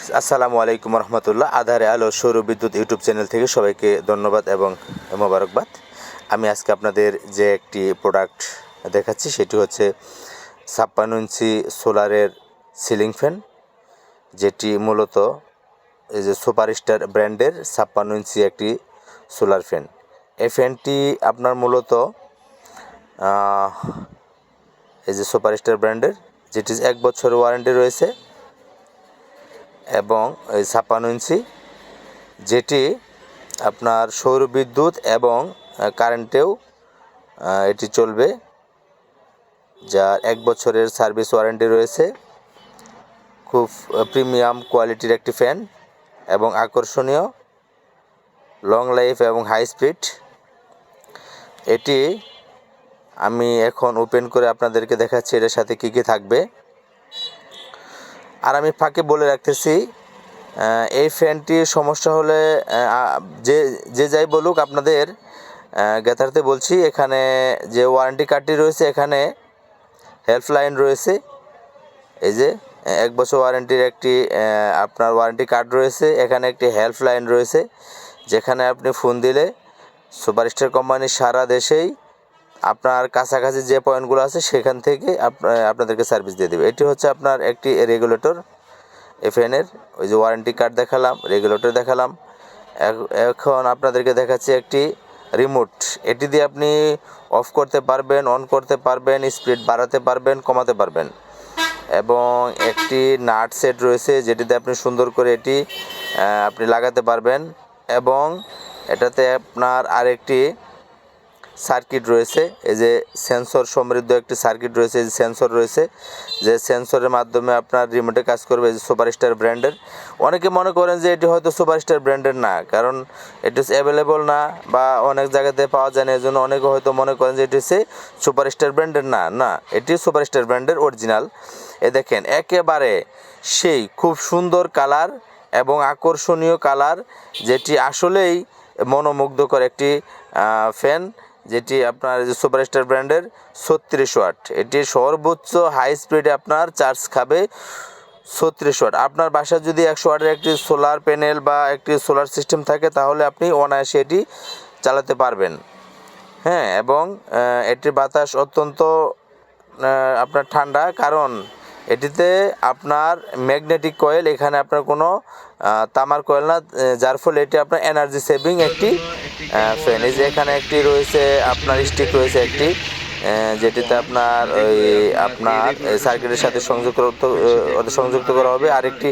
আসসালামু আলাইকুম রহমতুল্লাহ। আধারে আলো, সৌর বিদ্যুৎ ইউটিউব চ্যানেল থেকে সবাইকে ধন্যবাদ এবং মোবারকবাদ। আমি আজকে আপনাদের যে একটি প্রোডাক্ট দেখাচ্ছি, সেটি হচ্ছে ছাপ্পান্ন ইঞ্চি সোলারের সিলিং ফ্যান যেটি মূলত এই যে সুপারস্টার ব্র্যান্ডের ছাপ্পান্ন ইঞ্চি একটি সোলার ফ্যান এই ফ্যানটি আপনার মূলত এই যে সুপারস্টার ব্র্যান্ডের, যেটি এক বছরের ওয়ারেন্টি রয়েছে এবং ছাপ্পান্ন ইঞ্চি, যেটি আপনার সৌর বিদ্যুৎ এবং কারেন্টেও এটি চলবে, যার এক বছরের সার্ভিস ওয়ারেন্টি রয়েছে। খুব প্রিমিয়াম কোয়ালিটির একটি ফ্যান এবং আকর্ষণীয় লং লাইফ এবং হাই স্পিড এটি আমি এখন ওপেন করে আপনাদেরকে দেখাচ্ছি, এটার সাথে কী কী থাকবে। আর আমি ফাঁকে বলে রাখতেছি এই ফ্যানটির সমস্যা হলে যে যে যাই বলুক আপনাদের জ্ঞাতার্থে বলছি, এখানে যে ওয়ারেন্টি কার্ডটি রয়েছে, এখানে হেল্পলাইন রয়েছে। এই যে, এক বছর ওয়ারেন্টির একটি আপনার ওয়ারেন্টি কার্ড রয়েছে, এখানে একটি হেল্পলাইন রয়েছে, যেখানে আপনি ফোন দিলে সুপারস্টার কোম্পানি সারা দেশেই আপনার কাছাকাছি যে পয়েন্টগুলো আছে, সেখান থেকে আপ- আপনাদেরকে সার্ভিস দিয়ে দেবে। এটি হচ্ছে আপনার একটি রেগুলেটর এফএনের ওই যে ওয়ারেন্টি কার্ড দেখালাম রেগুলেটর দেখালাম। এখন আপনাদেরকে দেখাচ্ছি একটি রিমোট এটি দিয়ে আপনি অফ করতে পারবেন অন করতে পারবেন স্পিড বাড়াতে পারবেন, কমাতে পারবেন। এবং একটি নাট সেট রয়েছে যেটিতে আপনি সুন্দর করে এটি আপনি লাগাতে পারবেন। এবং এটাতে আপনার আরেকটি সার্কিট রয়েছে। এই যে সেন্সর সমৃদ্ধ একটি সার্কিট রয়েছে, এই যে সেন্সর রয়েছে, যে সেন্সরের মাধ্যমে আপনার রিমোটে কাজ করবে এই যে সুপারস্টার ব্র্যান্ডের। অনেকে মনে করেন যে এটি হয়তো সুপারস্টার ব্র্যান্ডের না, কারণ এটি অ্যাভেলেবল না বা অনেক জায়গাতে পাওয়া যায় না এই জন্য অনেকে হয়তো মনে করেন যে এটি হচ্ছে সুপারস্টার ব্র্যান্ডের না। না, এটি সুপারস্টার ব্র্যান্ডের অরিজিনাল এ দেখেন, একেবারে সেই খুব সুন্দর কালার এবং আকর্ষণীয় কালার, যেটি আসলেই মনোমুগ্ধকর একটি ফ্যান যেটি আপনার সুপারস্টার ব্র্যান্ডের ছত্রিশ ওয়াট এটি সর্বোচ্চ হাই স্পিডে আপনার চার্জ খাবে ছত্রিশ ওয়াট আপনার বাসায় যদি একশো ওয়াটের একটি সোলার প্যানেল বা একটি সোলার সিস্টেম থাকে, তাহলে আপনি অনায়াসে এটি চালাতে পারবেন। হ্যাঁ এবং এটির বাতাস অত্যন্ত আপনার ঠান্ডা, কারণ এটিতে আপনার ম্যাগনেটিক কয়েল এখানে আপনার কোনো তামার কয়েল না যার ফলে এটি আপনার এনার্জি সেভিং একটি ফ্যান এই যে এখানে একটি রয়েছে, আপনার স্টিক রয়েছে একটি যেটিতে আপনার ওই আপনার সার্কিটের সাথে সংযুক্ত সংযুক্ত করা হবে। আর একটি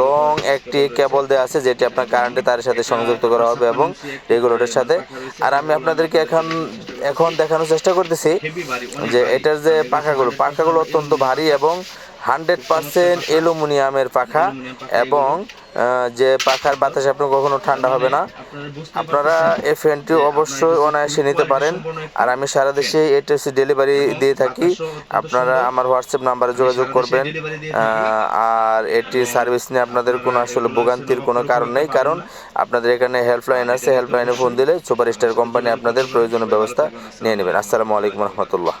লং একটি কেবল দেওয়া আছে, যেটি আপনার কারেন্টে তার সাথে সংযুক্ত করা হবে এবং রেগুলেটরের সাথে। আর আমি আপনাদেরকে এখন এখন দেখানোর চেষ্টা করতেছি যে এটার যে পাখাগুলো পাখাগুলো অত্যন্ত ভারী এবং হান্ড্রেড পারসেন্ট অ্যালুমিনিয়ামের পাখা এবং যে পাখার বাতাসে আপনার কখনো ঠান্ডা হবে না। আপনারা এই ফ্যানটি অবশ্যই অনায়াসে নিতে পারেন। আর আমি সারা দেশে এটা হচ্ছে ডেলিভারি দিয়ে থাকি। আপনারা আমার হোয়াটসঅ্যাপ নাম্বারে যোগাযোগ করবেন। আর এটি সার্ভিস নিয়ে আপনাদের কোনো আসলে ভোগান্তির কোনো কারণ নেই। কারণ আপনাদের এখানে হেল্পলাইন আছে। হেল্পলাইনে ফোন দিলে সুপার স্টার কোম্পানি আপনাদের প্রয়োজনীয় ব্যবস্থা নিয়ে নেবেন। আসসালামু আলাইকুম রহমতুল্লাহ।